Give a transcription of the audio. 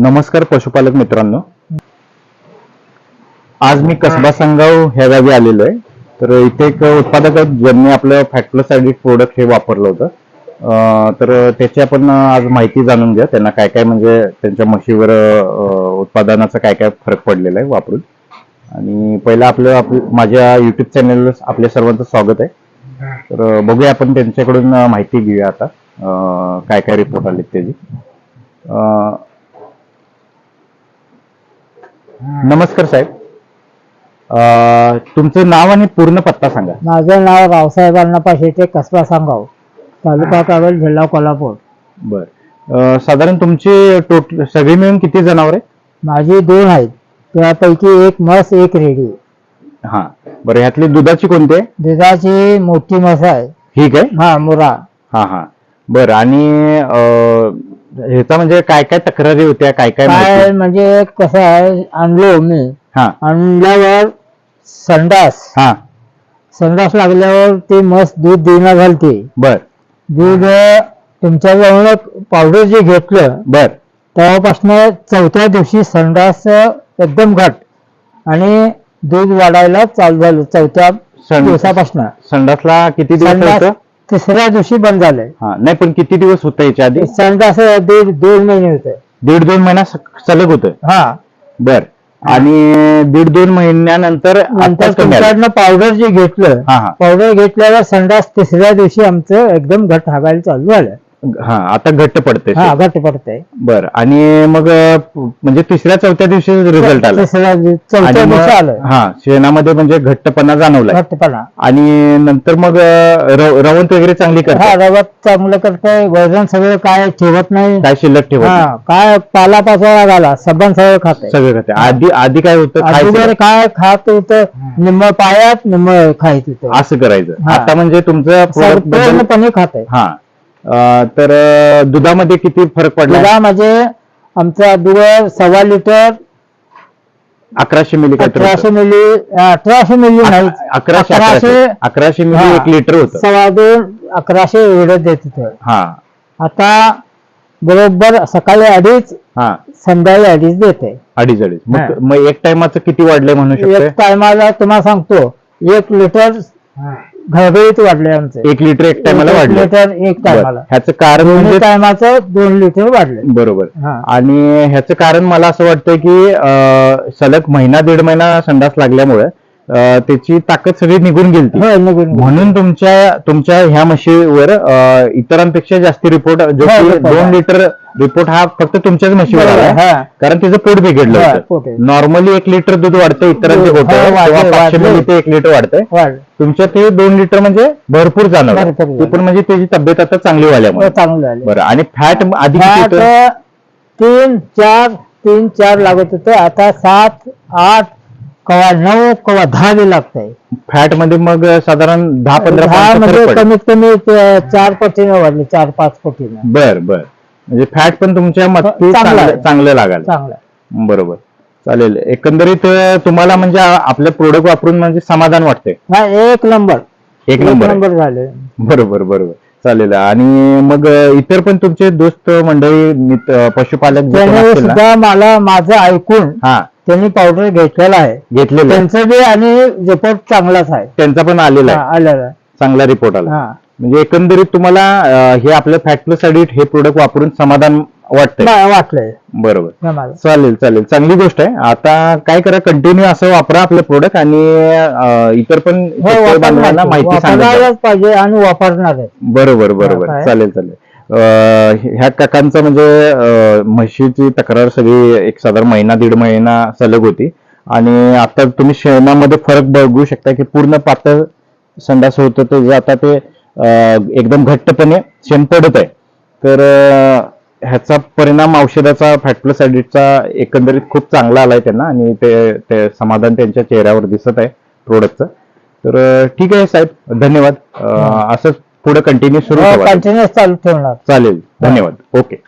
नमस्कार पशुपालक मित्रांनो. आज मी कसबा संगाव ह्या गावी आलेलो आहे. तर इथे एक उत्पादक आहेत ज्यांनी आपलं फॅक्टलोसाइडिक प्रोडक्ट हे वापरलं होतं. तर त्याची आपण आज माहिती जाणून घ्या त्यांना काय काय म्हणजे त्यांच्या म्हशीवर उत्पादनाचा काय काय फरक पडलेला आहे वापरून. आणि पहिलं आपलं आपलं माझ्या युट्यूब चॅनलला आपल्या सर्वांचं स्वागत आहे. तर बघूया आपण त्यांच्याकडून माहिती घेऊया आता. काय काय रिपोर्ट आले त्याची. नमस्कार साहेब. अं, तुमचं नाव आणि पूर्ण पत्ता सांगा. माझं नाव रावसाहेब अण्णापा शेटे कसबा सांगाव तालुका कागल जिल्हा कोल्हापूर. बर. अं, साधारण तुमची टोटल सगळी मिळून किती जनावर आहे माझी दोन आहेत. त्यापैकी एक म्हस एक रेडी. हा. बरं ह्यातली दुधाची कोणती आहे? दुधाची मोठी म्हस आहे. ठीक आहे हा मुरा. हा हा. बरं आणि अं, ह्याचा म्हणजे काय काय तक्रारी होत्या? काय काय काय माहिती? म्हणजे कसं आहे आणलो मी हा. आणल्यावर संडास. हा. संडास लागल्यावर ते म्हस दूध देणं घालते बर. दूध तुमच्याजवळ पावडर जे घेतलं बर. तेव्हापासून चौथ्या दिवशी संडास एकदम घट. आणि दूध वाढायला चालू झालं चौथ्या सं- दिवसापासून. संडासला किती दिवस संडास होतं? तिसऱ्या दिवशी बंद झालंय. हा नाही पण किती दिवस होतं याच्या आधी? संडास दीड दोन महिने होते दीड दोन महिना स- सलग होतं हा. बर. आणि दीड दोन महिन्यानंतर नंतर आत्ताच कमी आलं. तुमच्याकडनं पावडर जे घेतलं हा हा. पावडर घेतल्यावर संडास तिसऱ्या दिवशी आमचं एकदम घट हागायला चालू झालं हा आता घट्ट पडते हा घट पडतंय. बर आणि मग म्हणजे तिसऱ्या चौथ्या दिवशी रिझल्ट आला. तिसऱ्या दिवशी- आणि चौथ्या मग- दिवशी आलं. हा शेणामध्ये म्हणजे घट्टपणा जाणवलाय. घट्टपणा. आणि नंतर मग अं, रव- रवंत वगैरे चांगली हा करतात. रवत चांगलं करतंय. वजन सगळं काय ठेवत नाही. काय शिल्लक ठेवत हा काय पाला पाचोळा घाला सबन सगळं खाते सगळं खाते आधी आधी काय होतं? अगोदर खायचं काय खात होतं? निम्म पायात निम्म खायत होतं. असं करायचं. हा. आता म्हणजे तुमचं product बद्दल पूर्णपणे खाते हा. तर दुधामध्ये किती फरक पडला? दुधा म्हणजे आमचा दुध सव्वा लिटर अकराशे मिली. अठराशे मिली अठराशे मिली नाही अकराशे अकराशे अकराशे मिली हा. एक लिटर होतं. सव्वा दोन अकराशे एवढं देत होतं. हा. आता बरोबर सकाळी अडीच हा. संध्याकाळी अडीच देते. अडीच अडीच. हा. मग मग एक टायमाचं किती वाढलंय म्हणू शकतोय? एक टायमाला तुम्हाला सांगतो एक लिटर घरगरीत वाढले आमचे. एक लिटर एक टायमाला एक वाढलं. लिटर एक टायमाला. ह्याचं कारण दोन्ही म्हणजे टायमाचं दोन लिटर वाढले. बरोबर. हा. आणि ह्याचं कारण मला असं वाटतं की अं, सलग महिना दीड महिना संडास लागल्यामुळे त्याची ताकद सगळी निघून गेली हो निघून गेले. म्हणून तुमच्या तुमच्या ह्या म्हशीवर इतरांपेक्षा जास्त रिपोर्ट जो हो, दोन. लिटर रिपोर्ट हा फक्त तुमच्याच म्हशीवर आला. हा. कारण तिचं पोट बिघडलं हा. नॉर्मली एक लिटर दूध वाढतं इतरांचे हो, होतं ते एक लिटर वाढतंय. वाढ. तुमच्या ते दोन लिटर म्हणजे भरपूर जाणवलं. भरपूर ती. पण म्हणजे त्याची तब्येत आता चांगली हो, झालं. बरं आणि फॅट आधी तीन चार तीन चार लागत होते. आता सात आठ कवा नऊ कवा दहा बी लागतंय. फॅटमध्ये मग साधारण दहा पंधरा दहा म्हणजे. कमीत कमी ते चार पटीनं वाढले चार पाच पटीनं. बर बर. म्हणजे फॅट पण तुमच्या मस्ती चांगलं आहे. लागाल चांगलं बरोबर. चालेल. एकंदरीत अं, तुम्हाला म्हणजे आपलं प्रोडक्ट वापरून म्हणजे समाधान वाटते हा एक नंबर. एक नंबर आहे. झाले. बरोबर बरोबर. चालेल. आणि मग अं, इतर पण तुमचे दोस्त मंडळी मित- अं, पशुपालक जे कोण त्याने असतील ना. सुद्धा मला माझं ऐकून हा. त्यांनी पावडर घेतलेला आहे. घेतलेले त्यांचं बी आणि रिपोर्ट चांगलाच आहे. त्यांचा पण आलेला हा, आहे आलेला आहे. चांगला रिपोर्ट आला. हा. म्हणजे एकंदरीत तुम्हाला अं, हे आपलं फॅक्टलोसाइडिट हे प्रोडक्ट वापरून समाधान वाटतंय? बा- वाटलंय. बरोबर. चालेल चालेल. चांगली गोष्ट आहे. आता काय करा कंटिन्यू असं वापरा आपलं प्रोडक्ट आणि अं, इतर पण हो शेतकरी बांधवांना वापरणार माहिती सांगा. वापरायलाच पाहिजे आणि वापरणार आहे. बरोबर बरोबर. काय? चालेल चालेल. ह्या काकांचं म्हणजे म्हशीची तक्रार सगळी एक साधारण महिना दीड महिना सलग होती. आणि आता तुम्ही शेणामध्ये फरक बघू शकता की पूर्ण पातळ संडास होतं ते जे आता ते एकदम घट्टपणे शेण पडत आहे. तर ह्याचा परिणाम औषधाचा फॅक्टलोसाइडिटचा एकंदरीत खूप चांगला आलाय त्यांना आणि ते ते समाधान त्यांच्या चेहऱ्यावर दिसत आहे प्रोडक्टचं तर ठीक आहे साहेब धन्यवाद. असंच पुढे कंटिन्यू सुरू कंटिन्युअस चालू ठेवणार. चालेल. धन्यवाद. ओके.